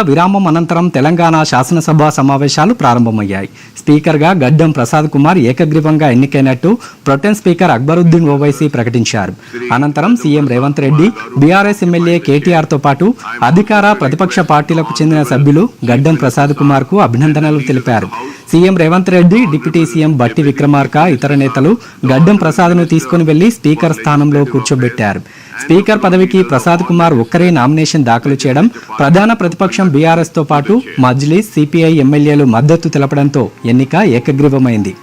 విరామం అనంతరం తెలంగాణ శాసనసభ సమావేశాలు ప్రారంభమయ్యాయి. స్పీకర్గా గడ్డం ప్రసాద్ కుమార్ ఏకగ్రీవంగా ఎన్నికైనట్టు ప్రొటెన్ స్పీకర్ అక్బరుద్దీన్ ఓవైసీ ప్రకటించారు. అనంతరం CM Revanth Reddy BRS MLA కేటీఆర్తో పాటు అధికార ప్రతిపక్ష పార్టీలకు చెందిన సభ్యులు గడ్డం ప్రసాద్ కుమార్కు అభినందనలు తెలిపారు. CM Revanth Reddy deputy CM Bhatti Vikramarka ఇతర నేతలు గడ్డం ప్రసాద్ను తీసుకుని వెళ్ళి స్పీకర్ స్థానంలో కూర్చోబెట్టారు. స్పీకర్ పదవికి ప్రసాద్ కుమార్ ఒక్కరే నామినేషన్ దాఖలు చేయడం ప్రధాన ప్రతిపక్షం బీఆర్ఎస్తో పాటు మజ్లిస్ సిపిఐ ఎమ్మెల్యేలు మద్దతు తెలపడంతో ఎన్నిక ఏకగ్రీవమైంది.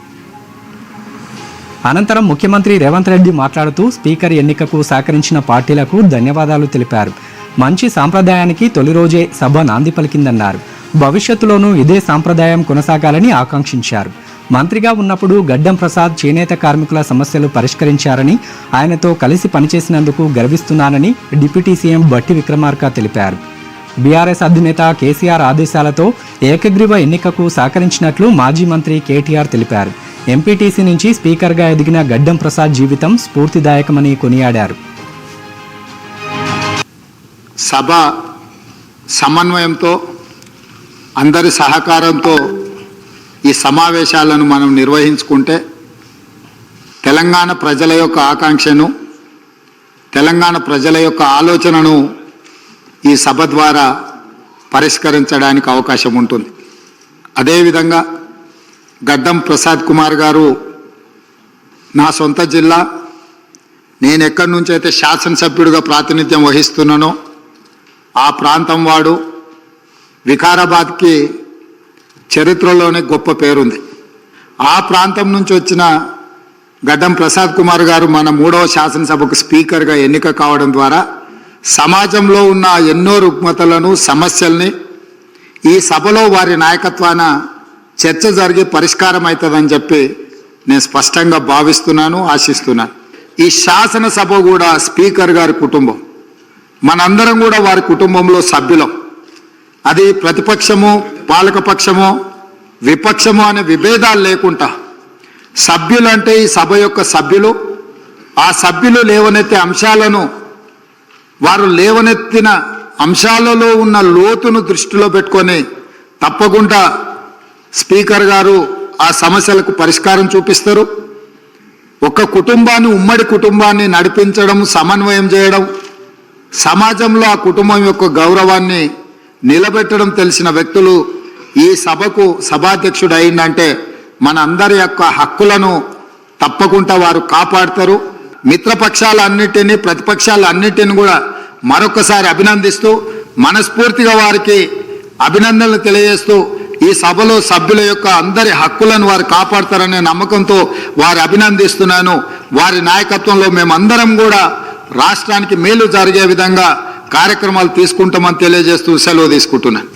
అనంతరం ముఖ్యమంత్రి రేవంత్ రెడ్డి మాట్లాడుతూ స్పీకర్ ఎన్నికకు సహకరించిన పార్టీలకు ధన్యవాదాలు తెలిపారు. మంచి సాంప్రదాయానికి తొలి రోజే సభ నాంది పలికిందన్నారు. భవిష్యత్తులోనూ ఇదే సాంప్రదాయం కొనసాగాలని ఆకాంక్షించారు. మంత్రిగా ఉన్నప్పుడు గడ్డం ప్రసాద్ చేనేత కార్మికుల సమస్యలు పరిష్కరించారని ఆయనతో కలిసి పనిచేసినందుకు గర్విస్తున్నానని డిప్యూటీ సీఎం బట్టి విక్రమార్క తెలిపారు. బీఆర్ఎస్ అధినేత కేసీఆర్ ఆదేశాలతో ఏకగ్రీవ ఎన్నికకు సహకరించినట్లు మాజీ మంత్రి కేటీఆర్ తెలిపారు. ఎంపీటీసీ నుంచి స్పీకర్గా ఎదిగిన గడ్డం ప్రసాద్ జీవితం స్ఫూర్తిదాయకమని కొనియాడారు. సభ సమన్వయంతో అందరి సహకారంతో ఈ సమావేశాలను మనం నిర్వహించుకుంటే తెలంగాణ ప్రజల యొక్క ఆకాంక్షను తెలంగాణ ప్రజల యొక్క ఆలోచనను ఈ సభ ద్వారా పరిష్కరించడానికి అవకాశం ఉంటుంది. అదేవిధంగా గడ్డం ప్రసాద్ కుమార్ గారు నా సొంత జిల్లా. నేను ఎక్కడి నుంచి అయితే శాసనసభ్యుడిగా ప్రాతినిధ్యం వహిస్తున్నానో ఆ ప్రాంతం వాడు. వికారాబాద్కి చరిత్రలోనే గొప్ప పేరుంది. ఆ ప్రాంతం నుంచి వచ్చిన గడ్డం ప్రసాద్ కుమార్ గారు మన మూడవ శాసనసభకు స్పీకర్గా ఎన్నిక కావడం ద్వారా సమాజంలో ఉన్న ఎన్నో రుగ్మతలను సమస్యల్ని ఈ సభలో వారి నాయకత్వాన చర్చ జరిగి పరిష్కారం అవుతుందని చెప్పి నేను స్పష్టంగా భావిస్తున్నాను ఆశిస్తున్నాను. ఈ శాసనసభ కూడా స్పీకర్ గారి కుటుంబం. మనందరం కూడా వారి కుటుంబంలో సభ్యులం. అది ప్రతిపక్షము పాలకపక్షము విపక్షము అనే విభేదాలు లేకుండా సభ్యులు అంటే ఈ సభ యొక్క సభ్యులు ఆ సభ్యులు లేవనెత్తే అంశాలను వారు లేవనెత్తిన అంశాలలో ఉన్న లోతును దృష్టిలో పెట్టుకొని తప్పకుండా స్పీకర్ గారు ఆ సమస్యలకు పరిష్కారం చూపిస్తారు. ఒక కుటుంబాన్ని ఉమ్మడి కుటుంబాన్ని నడిపించడం సమన్వయం చేయడం సమాజంలో ఆ కుటుంబం యొక్క గౌరవాన్ని నిలబెట్టడం తెలిసిన వ్యక్తులు ఈ సభకు సభాధ్యక్షుడు అయిందంటే మన అందరి యొక్క హక్కులను తప్పకుండా వారు కాపాడతారు. మిత్రపక్షాలన్నిటినీ ప్రతిపక్షాలన్నిటిని కూడా మరొకసారి అభినందిస్తూ మనస్ఫూర్తిగా వారికి అభినందనలు తెలియజేస్తూ ఈ సభలో సభ్యుల యొక్క అందరి హక్కులను వారు కాపాడతారనే నమ్మకంతో వారు అభినందిస్తున్నాను. వారి నాయకత్వంలో మేమందరం కూడా రాష్ట్రానికి మేలు జరిగే విధంగా కార్యక్రమాలు తీసుకుంటామని తెలియజేస్తూ సెలవు తీసుకుంటున్నాను